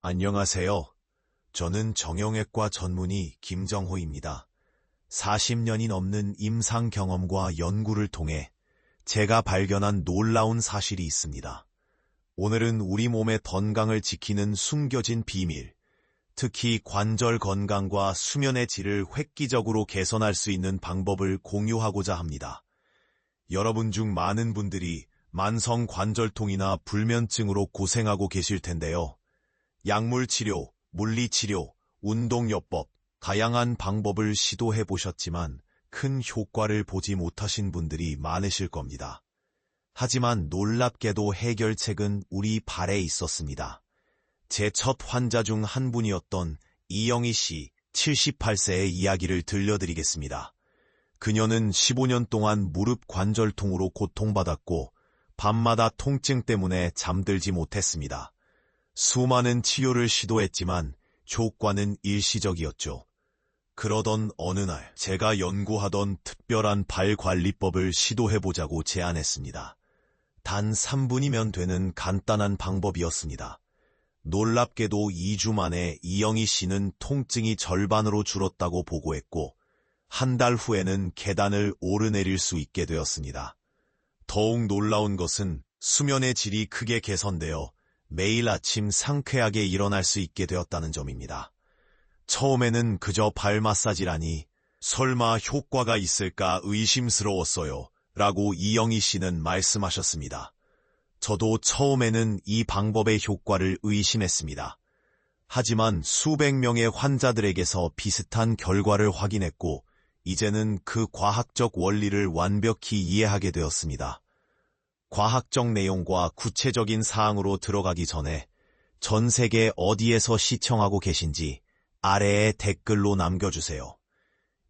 안녕하세요. 저는 정형외과 전문의 김정호입니다. 40년이 넘는 임상 경험과 연구를 통해 제가 발견한 놀라운 사실이 있습니다. 오늘은 우리 몸의 건강을 지키는 숨겨진 비밀, 특히 관절 건강과 수면의 질을 획기적으로 개선할 수 있는 방법을 공유하고자 합니다. 여러분 중 많은 분들이 만성 관절통이나 불면증으로 고생하고 계실 텐데요. 약물 치료, 물리 치료, 운동요법, 다양한 방법을 시도해 보셨지만 큰 효과를 보지 못하신 분들이 많으실 겁니다. 하지만 놀랍게도 해결책은 우리 발에 있었습니다. 제 첫 환자 중 한 분이었던 이영희 씨 78세의 이야기를 들려드리겠습니다. 그녀는 15년 동안 무릎 관절통으로 고통받았고 밤마다 통증 때문에 잠들지 못했습니다. 수많은 치료를 시도했지만 효과는 일시적이었죠. 그러던 어느 날 제가 연구하던 특별한 발 관리법을 시도해보자고 제안했습니다. 단 3분이면 되는 간단한 방법이었습니다. 놀랍게도 2주 만에 이영희 씨는 통증이 절반으로 줄었다고 보고했고 한 달 후에는 계단을 오르내릴 수 있게 되었습니다. 더욱 놀라운 것은 수면의 질이 크게 개선되어 매일 아침 상쾌하게 일어날 수 있게 되었다는 점입니다. 처음에는 그저 발 마사지라니 설마 효과가 있을까 의심스러웠어요. 라고 이영희 씨는 말씀하셨습니다. 저도 처음에는 이 방법의 효과를 의심했습니다. 하지만 수백 명의 환자들에게서 비슷한 결과를 확인했고, 이제는 그 과학적 원리를 완벽히 이해하게 되었습니다. 과학적 내용과 구체적인 사항으로 들어가기 전에 전 세계 어디에서 시청하고 계신지 아래에 댓글로 남겨주세요.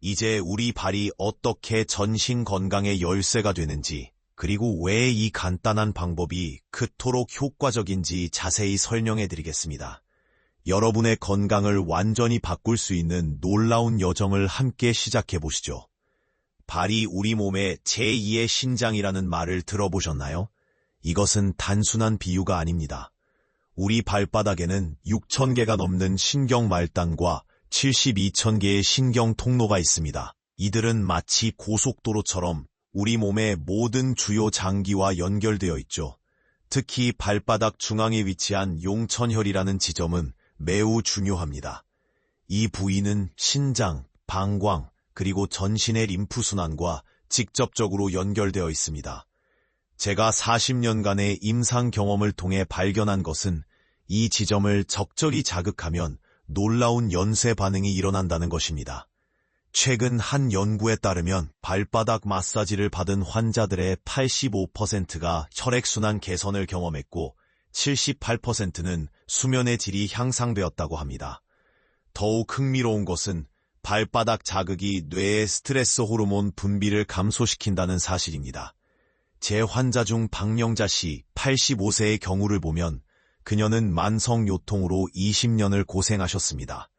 이제 우리 발이 어떻게 전신 건강의 열쇠가 되는지, 그리고 왜 이 간단한 방법이 그토록 효과적인지 자세히 설명해 드리겠습니다. 여러분의 건강을 완전히 바꿀 수 있는 놀라운 여정을 함께 시작해 보시죠. 발이 우리 몸의 제2의 신장이라는 말을 들어보셨나요? 이것은 단순한 비유가 아닙니다. 우리 발바닥에는 6천 개가 넘는 신경 말단과 72천 개의 신경 통로가 있습니다. 이들은 마치 고속도로처럼 우리 몸의 모든 주요 장기와 연결되어 있죠. 특히 발바닥 중앙에 위치한 용천혈이라는 지점은 매우 중요합니다. 이 부위는 신장, 방광, 그리고 전신의 림프순환과 직접적으로 연결되어 있습니다. 제가 40년간의 임상 경험을 통해 발견한 것은 이 지점을 적절히 자극하면 놀라운 연쇄 반응이 일어난다는 것입니다. 최근 한 연구에 따르면 발바닥 마사지를 받은 환자들의 85%가 혈액순환 개선을 경험했고 78%는 수면의 질이 향상되었다고 합니다. 더욱 흥미로운 것은 발바닥 자극이 뇌의 스트레스 호르몬 분비를 감소시킨다는 사실입니다. 제 환자 중 박영자 씨 85세의 경우를 보면 그녀는 만성 요통으로 20년을 고생하셨습니다.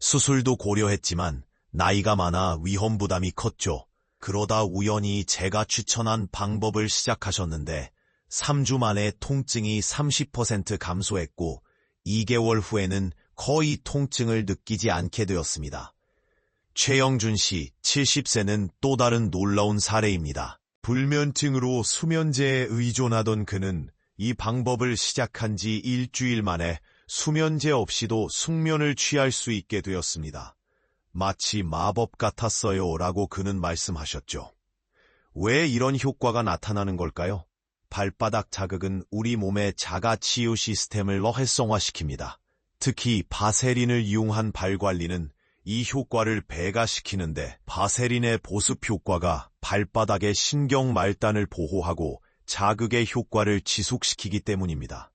수술도 고려했지만 나이가 많아 위험 부담이 컸죠. 그러다 우연히 제가 추천한 방법을 시작하셨는데 3주 만에 통증이 30% 감소했고 2개월 후에는 거의 통증을 느끼지 않게 되었습니다. 최영준 씨 70세는 또 다른 놀라운 사례입니다. 불면증으로 수면제에 의존하던 그는 이 방법을 시작한 지 일주일 만에 수면제 없이도 숙면을 취할 수 있게 되었습니다. 마치 마법 같았어요 라고 그는 말씀하셨죠. 왜 이런 효과가 나타나는 걸까요? 발바닥 자극은 우리 몸의 자가 치유 시스템을 활성화시킵니다. 특히 바세린을 이용한 발 관리는 이 효과를 배가시키는데 바세린의 보습 효과가 발바닥의 신경 말단을 보호하고 자극의 효과를 지속시키기 때문입니다.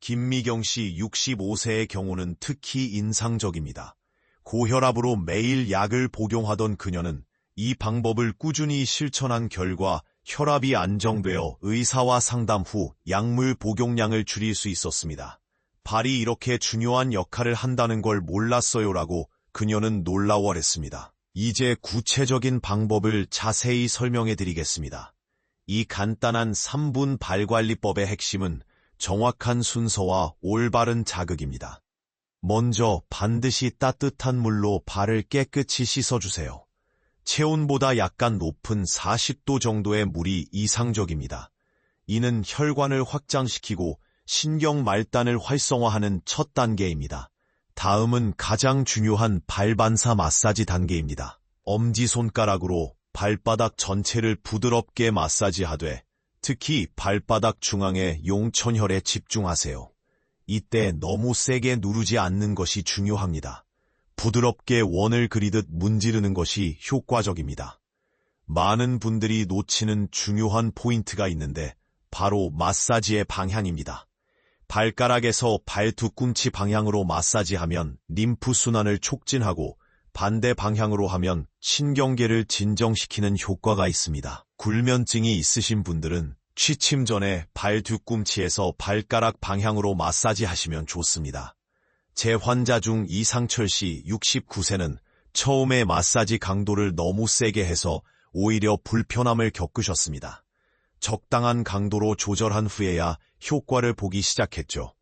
김미경 씨 65세의 경우는 특히 인상적입니다. 고혈압으로 매일 약을 복용하던 그녀는 이 방법을 꾸준히 실천한 결과 혈압이 안정되어 의사와 상담 후 약물 복용량을 줄일 수 있었습니다. 발이 이렇게 중요한 역할을 한다는 걸 몰랐어요라고 그녀는 놀라워했습니다. 이제 구체적인 방법을 자세히 설명해 드리겠습니다. 이 간단한 3분 발관리법의 핵심은 정확한 순서와 올바른 자극입니다. 먼저 반드시 따뜻한 물로 발을 깨끗이 씻어주세요. 체온보다 약간 높은 40도 정도의 물이 이상적입니다. 이는 혈관을 확장시키고 신경 말단을 활성화하는 첫 단계입니다. 다음은 가장 중요한 발반사 마사지 단계입니다. 엄지손가락으로 발바닥 전체를 부드럽게 마사지하되 특히 발바닥 중앙의 용천혈에 집중하세요. 이때 너무 세게 누르지 않는 것이 중요합니다. 부드럽게 원을 그리듯 문지르는 것이 효과적입니다. 많은 분들이 놓치는 중요한 포인트가 있는데 바로 마사지의 방향입니다. 발가락에서 발 뒤꿈치 방향으로 마사지하면 림프 순환을 촉진하고 반대 방향으로 하면 신경계를 진정시키는 효과가 있습니다. 굴면증이 있으신 분들은 취침 전에 발 뒤꿈치에서 발가락 방향으로 마사지 하시면 좋습니다. 제 환자 중 이상철 씨 69세는 처음에 마사지 강도를 너무 세게 해서 오히려 불편함을 겪으셨습니다. 적당한 강도로 조절한 후에야 효과를 보기 시작했죠.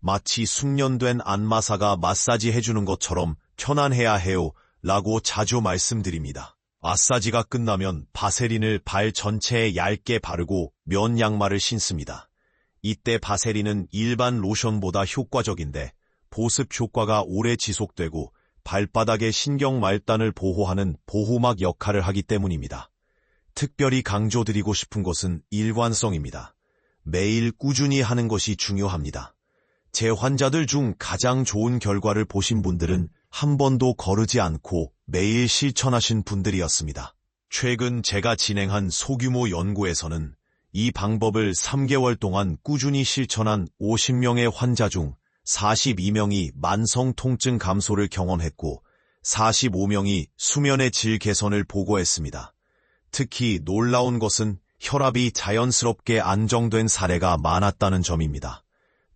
마치 숙련된 안마사가 마사지 해주는 것처럼 편안해야 해요 라고 자주 말씀드립니다. 마사지가 끝나면 바세린을 발 전체에 얇게 바르고 면 양말을 신습니다. 이때 바세린은 일반 로션보다 효과적인데 보습 효과가 오래 지속되고 발바닥의 신경 말단을 보호하는 보호막 역할을 하기 때문입니다. 특별히 강조드리고 싶은 것은 일관성입니다. 매일 꾸준히 하는 것이 중요합니다. 제 환자들 중 가장 좋은 결과를 보신 분들은 한 번도 거르지 않고 매일 실천하신 분들이었습니다. 최근 제가 진행한 소규모 연구에서는 이 방법을 3개월 동안 꾸준히 실천한 50명의 환자 중 42명이 만성 통증 감소를 경험했고 45명이 수면의 질 개선을 보고했습니다. 특히 놀라운 것은 혈압이 자연스럽게 안정된 사례가 많았다는 점입니다.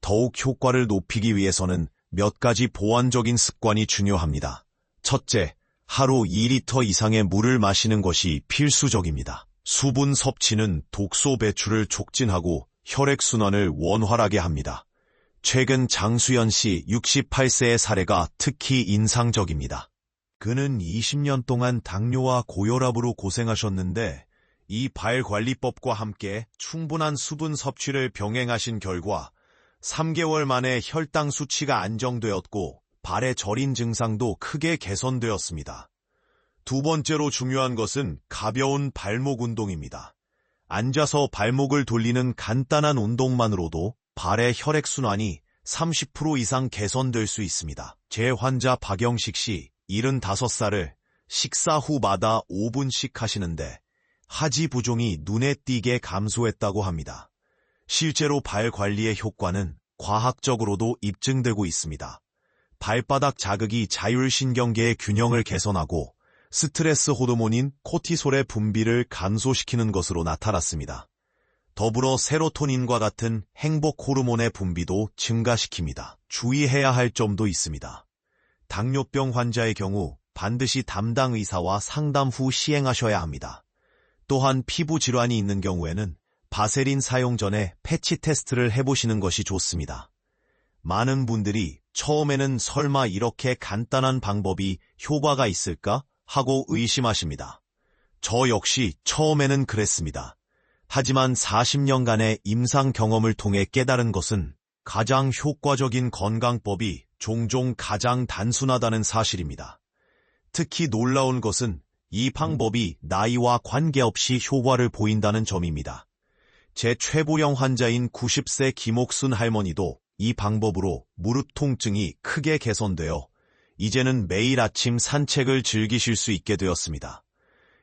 더욱 효과를 높이기 위해서는 몇 가지 보완적인 습관이 중요합니다. 첫째, 하루 2리터 이상의 물을 마시는 것이 필수적입니다. 수분 섭취는 독소 배출을 촉진하고 혈액순환을 원활하게 합니다. 최근 장수연 씨 68세의 사례가 특히 인상적입니다. 그는 20년 동안 당뇨와 고혈압으로 고생하셨는데 이 발관리법과 함께 충분한 수분 섭취를 병행하신 결과 3개월 만에 혈당 수치가 안정되었고 발의 저린 증상도 크게 개선되었습니다. 두 번째로 중요한 것은 가벼운 발목 운동입니다. 앉아서 발목을 돌리는 간단한 운동만으로도 발의 혈액순환이 30% 이상 개선될 수 있습니다. 제 환자 박영식 씨 75살을 식사 후마다 5분씩 하시는데 하지 부종이 눈에 띄게 감소했다고 합니다. 실제로 발 관리의 효과는 과학적으로도 입증되고 있습니다. 발바닥 자극이 자율신경계의 균형을 개선하고 스트레스 호르몬인 코티솔의 분비를 감소시키는 것으로 나타났습니다. 더불어 세로토닌과 같은 행복 호르몬의 분비도 증가시킵니다. 주의해야 할 점도 있습니다. 당뇨병 환자의 경우 반드시 담당 의사와 상담 후 시행하셔야 합니다. 또한 피부 질환이 있는 경우에는 바세린 사용 전에 패치 테스트를 해보시는 것이 좋습니다. 많은 분들이 처음에는 설마 이렇게 간단한 방법이 효과가 있을까 하고 의심하십니다. 저 역시 처음에는 그랬습니다. 하지만 40년간의 임상 경험을 통해 깨달은 것은 가장 효과적인 건강법이 종종 가장 단순하다는 사실입니다. 특히 놀라운 것은 이 방법이 나이와 관계없이 효과를 보인다는 점입니다. 제 최보령 환자인 90세 김옥순 할머니도 이 방법으로 무릎 통증이 크게 개선되어 이제는 매일 아침 산책을 즐기실 수 있게 되었습니다.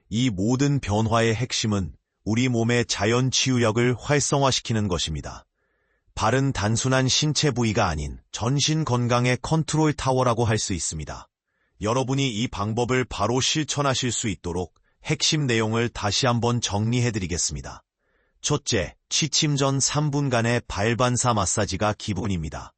이 모든 변화의 핵심은 우리 몸의 자연 치유력을 활성화시키는 것입니다. 발은 단순한 신체 부위가 아닌 전신 건강의 컨트롤 타워라고 할 수 있습니다. 여러분이 이 방법을 바로 실천하실 수 있도록 핵심 내용을 다시 한번 정리해드리겠습니다. 첫째, 취침 전 3분간의 발반사 마사지가 기본입니다.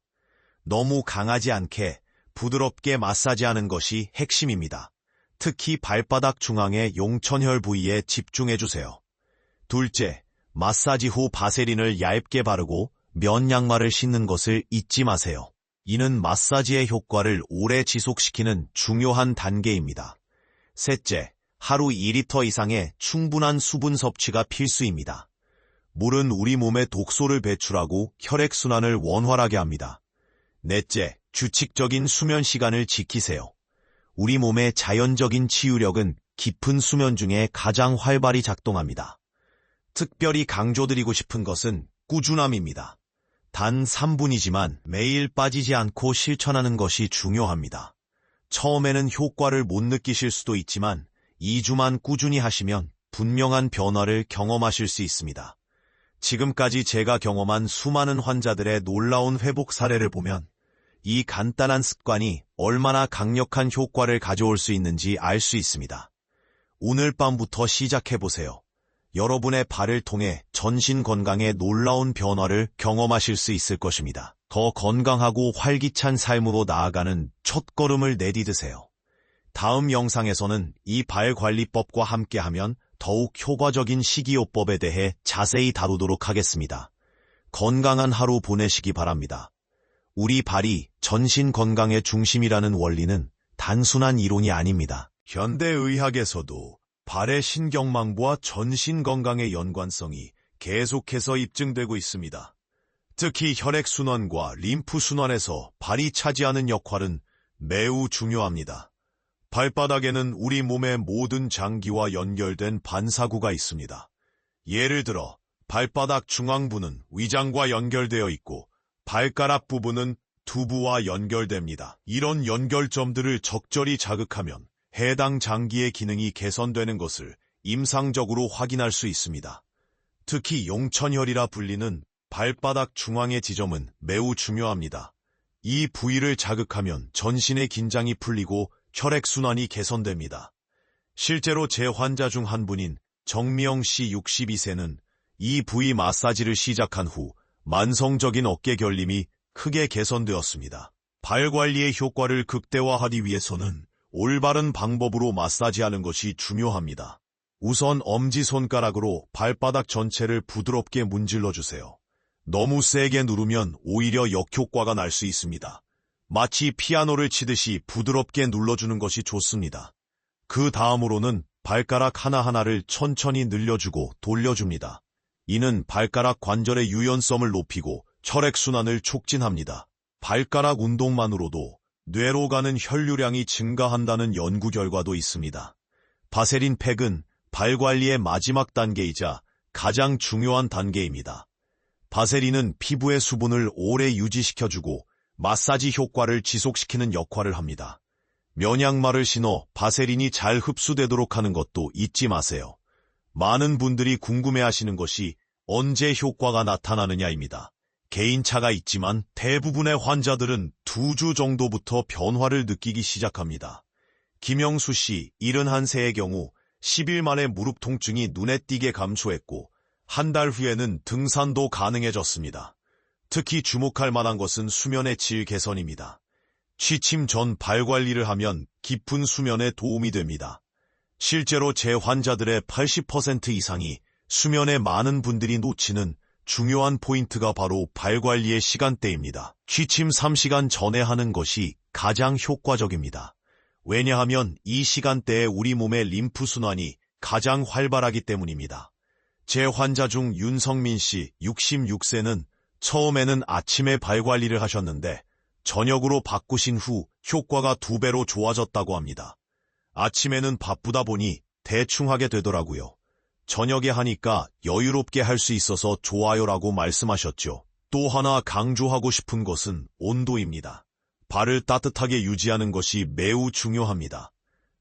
너무 강하지 않게 부드럽게 마사지하는 것이 핵심입니다. 특히 발바닥 중앙의 용천혈 부위에 집중해주세요. 둘째, 마사지 후 바세린을 얇게 바르고 면 양말을 신는 것을 잊지 마세요. 이는 마사지의 효과를 오래 지속시키는 중요한 단계입니다. 셋째, 하루 2리터 이상의 충분한 수분 섭취가 필수입니다. 물은 우리 몸에 독소를 배출하고 혈액순환을 원활하게 합니다. 넷째, 규칙적인 수면 시간을 지키세요. 우리 몸의 자연적인 치유력은 깊은 수면 중에 가장 활발히 작동합니다. 특별히 강조드리고 싶은 것은 꾸준함입니다. 단 3분이지만 매일 빠지지 않고 실천하는 것이 중요합니다. 처음에는 효과를 못 느끼실 수도 있지만 2주만 꾸준히 하시면 분명한 변화를 경험하실 수 있습니다. 지금까지 제가 경험한 수많은 환자들의 놀라운 회복 사례를 보면 이 간단한 습관이 얼마나 강력한 효과를 가져올 수 있는지 알 수 있습니다. 오늘 밤부터 시작해보세요. 여러분의 발을 통해 전신 건강에 놀라운 변화를 경험하실 수 있을 것입니다. 더 건강하고 활기찬 삶으로 나아가는 첫 걸음을 내디드세요. 다음 영상에서는 이 발관리법과 함께하면 더욱 효과적인 식이요법에 대해 자세히 다루도록 하겠습니다. 건강한 하루 보내시기 바랍니다. 우리 발이 전신 건강의 중심이라는 원리는 단순한 이론이 아닙니다. 현대의학에서도 발의 신경망부와 전신 건강의 연관성이 계속해서 입증되고 있습니다. 특히 혈액순환과 림프순환에서 발이 차지하는 역할은 매우 중요합니다. 발바닥에는 우리 몸의 모든 장기와 연결된 반사구가 있습니다. 예를 들어 발바닥 중앙부는 위장과 연결되어 있고 발가락 부분은 두부와 연결됩니다. 이런 연결점들을 적절히 자극하면 해당 장기의 기능이 개선되는 것을 임상적으로 확인할 수 있습니다. 특히 용천혈이라 불리는 발바닥 중앙의 지점은 매우 중요합니다. 이 부위를 자극하면 전신의 긴장이 풀리고 혈액순환이 개선됩니다. 실제로 제 환자 중 한 분인 정미영 씨 62세는 이 부위 마사지를 시작한 후 만성적인 어깨 결림이 크게 개선되었습니다. 발 관리의 효과를 극대화하기 위해서는 올바른 방법으로 마사지하는 것이 중요합니다. 우선 엄지손가락으로 발바닥 전체를 부드럽게 문질러 주세요. 너무 세게 누르면 오히려 역효과가 날 수 있습니다. 마치 피아노를 치듯이 부드럽게 눌러주는 것이 좋습니다. 그 다음으로는 발가락 하나하나를 천천히 늘려주고 돌려줍니다. 이는 발가락 관절의 유연성을 높이고 혈액순환을 촉진합니다. 발가락 운동만으로도 뇌로 가는 혈류량이 증가한다는 연구 결과도 있습니다. 바세린 팩은 발 관리의 마지막 단계이자 가장 중요한 단계입니다. 바세린은 피부의 수분을 오래 유지시켜주고 마사지 효과를 지속시키는 역할을 합니다. 면약말을 신어 바세린이 잘 흡수되도록 하는 것도 잊지 마세요. 많은 분들이 궁금해하시는 것이 언제 효과가 나타나느냐입니다. 개인차가 있지만 대부분의 환자들은 두 주 정도부터 변화를 느끼기 시작합니다. 김영수 씨 71세의 경우 10일 만에 무릎 통증이 눈에 띄게 감소했고 한 달 후에는 등산도 가능해졌습니다. 특히 주목할 만한 것은 수면의 질 개선입니다. 취침 전 발 관리를 하면 깊은 수면에 도움이 됩니다. 실제로 제 환자들의 80% 이상이 수면에 많은 분들이 놓치는 중요한 포인트가 바로 발 관리의 시간대입니다. 취침 3시간 전에 하는 것이 가장 효과적입니다. 왜냐하면 이 시간대에 우리 몸의 림프 순환이 가장 활발하기 때문입니다. 제 환자 중 윤성민 씨 66세는 처음에는 아침에 발 관리를 하셨는데 저녁으로 바꾸신 후 효과가 두 배로 좋아졌다고 합니다. 아침에는 바쁘다 보니 대충 하게 되더라고요. 저녁에 하니까 여유롭게 할 수 있어서 좋아요라고 말씀하셨죠. 또 하나 강조하고 싶은 것은 온도입니다. 발을 따뜻하게 유지하는 것이 매우 중요합니다.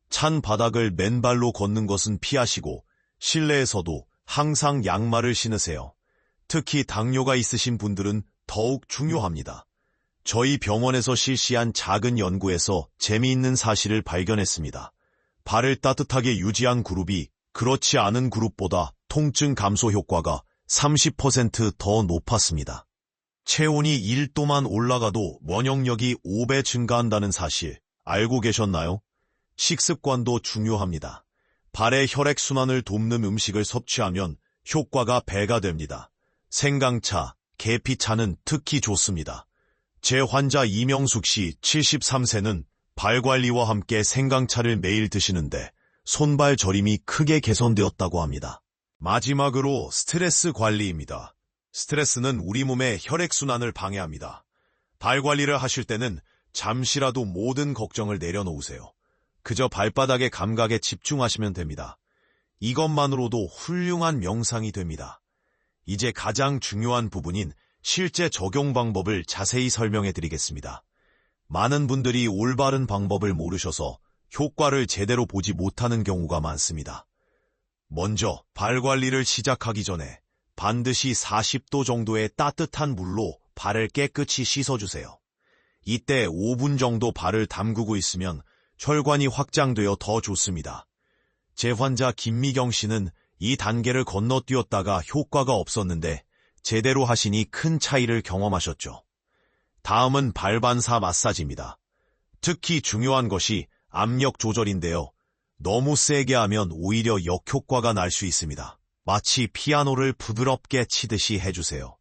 찬 바닥을 맨발로 걷는 것은 피하시고 실내에서도 항상 양말을 신으세요. 특히 당뇨가 있으신 분들은 더욱 중요합니다. 저희 병원에서 실시한 작은 연구에서 재미있는 사실을 발견했습니다. 발을 따뜻하게 유지한 그룹이 그렇지 않은 그룹보다 통증 감소 효과가 30%더 높았습니다. 체온이 1도만 올라가도 면역력이 5배 증가한다는 사실 알고 계셨나요? 식습관도 중요합니다. 발의 혈액순환을 돕는 음식을 섭취하면 효과가 배가 됩니다. 생강차, 계피차는 특히 좋습니다. 제 환자 이명숙 씨 73세는 발 관리와 함께 생강차를 매일 드시는데 손발 저림이 크게 개선되었다고 합니다. 마지막으로 스트레스 관리입니다. 스트레스는 우리 몸의 혈액순환을 방해합니다. 발 관리를 하실 때는 잠시라도 모든 걱정을 내려놓으세요. 그저 발바닥의 감각에 집중하시면 됩니다. 이것만으로도 훌륭한 명상이 됩니다. 이제 가장 중요한 부분인 실제 적용 방법을 자세히 설명해 드리겠습니다. 많은 분들이 올바른 방법을 모르셔서 효과를 제대로 보지 못하는 경우가 많습니다. 먼저 발 관리를 시작하기 전에 반드시 40도 정도의 따뜻한 물로 발을 깨끗이 씻어주세요. 이때 5분 정도 발을 담그고 있으면 혈관이 확장되어 더 좋습니다. 제 환자 김미경 씨는 이 단계를 건너뛰었다가 효과가 없었는데 제대로 하시니 큰 차이를 경험하셨죠. 다음은 발반사 마사지입니다. 특히 중요한 것이 압력 조절인데요. 너무 세게 하면 오히려 역효과가 날 수 있습니다. 마치 피아노를 부드럽게 치듯이 해주세요.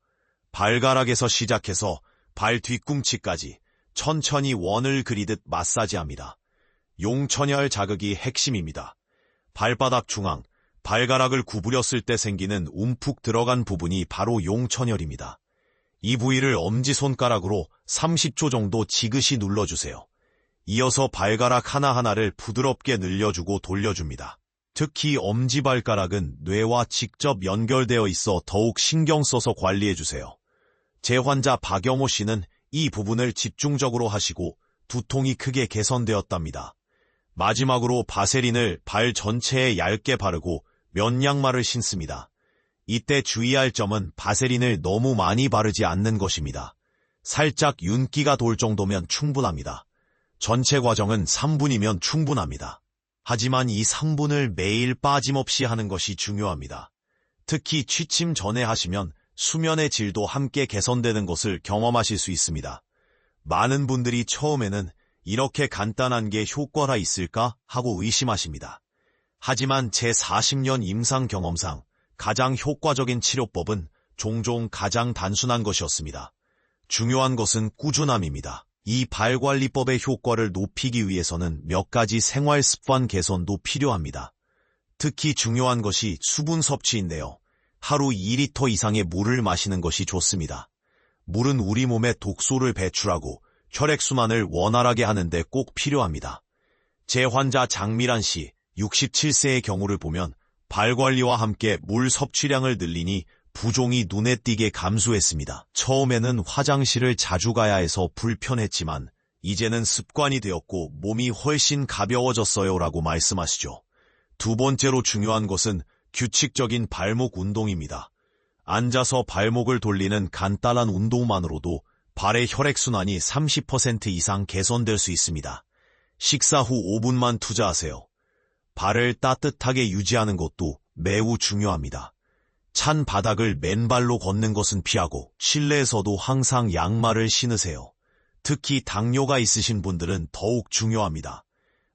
발가락에서 시작해서 발 뒤꿈치까지 천천히 원을 그리듯 마사지합니다. 용천혈 자극이 핵심입니다. 발바닥 중앙, 발가락을 구부렸을 때 생기는 움푹 들어간 부분이 바로 용천혈입니다. 이 부위를 엄지손가락으로 30초 정도 지그시 눌러주세요. 이어서 발가락 하나하나를 부드럽게 늘려주고 돌려줍니다. 특히 엄지발가락은 뇌와 직접 연결되어 있어 더욱 신경 써서 관리해주세요. 제 환자 박영호 씨는 이 부분을 집중적으로 하시고 두통이 크게 개선되었답니다. 마지막으로 바세린을 발 전체에 얇게 바르고 면 양말을 신습니다. 이때 주의할 점은 바세린을 너무 많이 바르지 않는 것입니다. 살짝 윤기가 돌 정도면 충분합니다. 전체 과정은 3분이면 충분합니다. 하지만 이 3분을 매일 빠짐없이 하는 것이 중요합니다. 특히 취침 전에 하시면 수면의 질도 함께 개선되는 것을 경험하실 수 있습니다. 많은 분들이 처음에는 이렇게 간단한 게 효과가 있을까 하고 의심하십니다. 하지만 제 40년 임상 경험상 가장 효과적인 치료법은 종종 가장 단순한 것이었습니다. 중요한 것은 꾸준함입니다. 이 발관리법의 효과를 높이기 위해서는 몇 가지 생활 습관 개선도 필요합니다. 특히 중요한 것이 수분 섭취인데요. 하루 2리터 이상의 물을 마시는 것이 좋습니다. 물은 우리 몸에 독소를 배출하고 혈액순환을 원활하게 하는데 꼭 필요합니다. 제 환자 장미란 씨 67세의 경우를 보면 발 관리와 함께 물 섭취량을 늘리니 부종이 눈에 띄게 감소했습니다. 처음에는 화장실을 자주 가야 해서 불편했지만 이제는 습관이 되었고 몸이 훨씬 가벼워졌어요 라고 말씀하시죠. 두 번째로 중요한 것은 규칙적인 발목 운동입니다. 앉아서 발목을 돌리는 간단한 운동만으로도 발의 혈액순환이 30% 이상 개선될 수 있습니다. 식사 후 5분만 투자하세요. 발을 따뜻하게 유지하는 것도 매우 중요합니다. 찬 바닥을 맨발로 걷는 것은 피하고 실내에서도 항상 양말을 신으세요. 특히 당뇨가 있으신 분들은 더욱 중요합니다.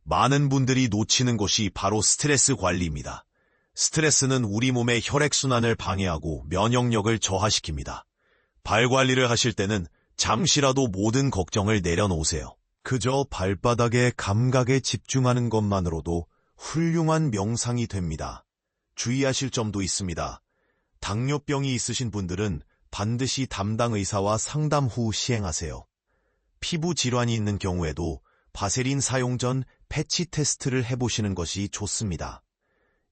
많은 분들이 놓치는 것이 바로 스트레스 관리입니다. 스트레스는 우리 몸의 혈액순환을 방해하고 면역력을 저하시킵니다. 발 관리를 하실 때는 잠시라도 모든 걱정을 내려놓으세요. 그저 발바닥의 감각에 집중하는 것만으로도 훌륭한 명상이 됩니다. 주의하실 점도 있습니다. 당뇨병이 있으신 분들은 반드시 담당 의사와 상담 후 시행하세요. 피부 질환이 있는 경우에도 바세린 사용 전 패치 테스트를 해보시는 것이 좋습니다.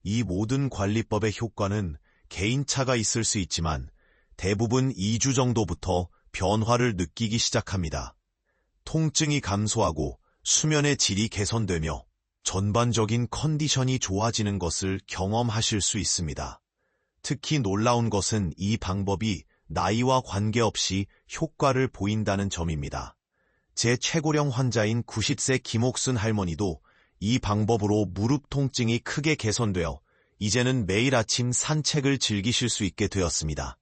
이 모든 관리법의 효과는 개인차가 있을 수 있지만 대부분 2주 정도부터 변화를 느끼기 시작합니다. 통증이 감소하고 수면의 질이 개선되며 전반적인 컨디션이 좋아지는 것을 경험하실 수 있습니다. 특히 놀라운 것은 이 방법이 나이와 관계없이 효과를 보인다는 점입니다. 제 최고령 환자인 90세 김옥순 할머니도 이 방법으로 무릎 통증이 크게 개선되어 이제는 매일 아침 산책을 즐기실 수 있게 되었습니다.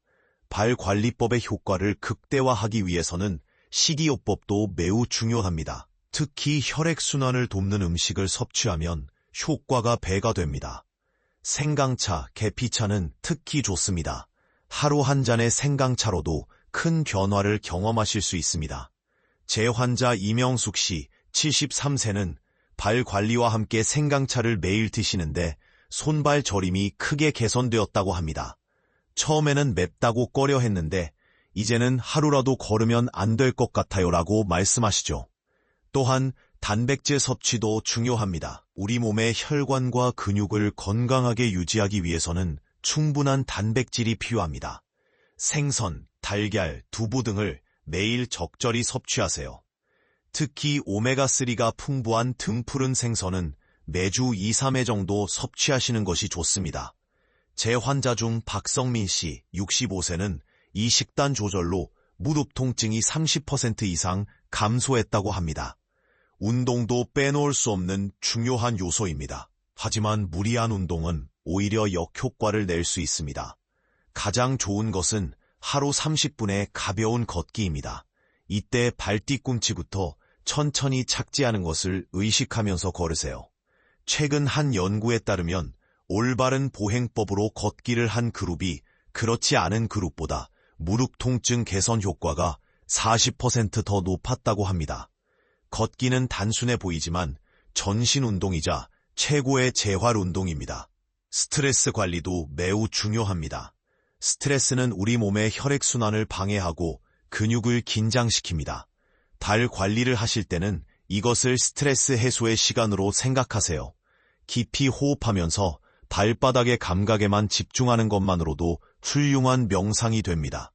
발 관리법의 효과를 극대화하기 위해서는 식이요법도 매우 중요합니다. 특히 혈액순환을 돕는 음식을 섭취하면 효과가 배가 됩니다. 생강차, 계피차는 특히 좋습니다. 하루 한 잔의 생강차로도 큰 변화를 경험하실 수 있습니다. 제 환자 이명숙 씨 73세는 발 관리와 함께 생강차를 매일 드시는데 손발 저림이 크게 개선되었다고 합니다. 처음에는 맵다고 꺼려 했는데 이제는 하루라도 걸으면 안 될 것 같아요 라고 말씀하시죠. 또한 단백질 섭취도 중요합니다. 우리 몸의 혈관과 근육을 건강하게 유지하기 위해서는 충분한 단백질이 필요합니다. 생선, 달걀, 두부 등을 매일 적절히 섭취하세요. 특히 오메가3가 풍부한 등푸른 생선은 매주 2, 3회 정도 섭취하시는 것이 좋습니다. 제 환자 중 박성민 씨 65세는 이 식단 조절로 무릎 통증이 30% 이상 감소했다고 합니다. 운동도 빼놓을 수 없는 중요한 요소입니다. 하지만 무리한 운동은 오히려 역효과를 낼 수 있습니다. 가장 좋은 것은 하루 30분의 가벼운 걷기입니다. 이때 발 뒤꿈치부터 천천히 착지하는 것을 의식하면서 걸으세요. 최근 한 연구에 따르면 올바른 보행법으로 걷기를 한 그룹이 그렇지 않은 그룹보다 무릎 통증 개선 효과가 40%더 높았다고 합니다. 걷기는 단순해 보이지만 전신 운동이자 최고의 재활 운동입니다. 스트레스 관리도 매우 중요합니다. 스트레스는 우리 몸의 혈액순환을 방해하고 근육을 긴장시킵니다. 발 관리를 하실 때는 이것을 스트레스 해소의 시간으로 생각하세요. 깊이 호흡하면서 발바닥의 감각에만 집중하는 것만으로도 훌륭한 명상이 됩니다.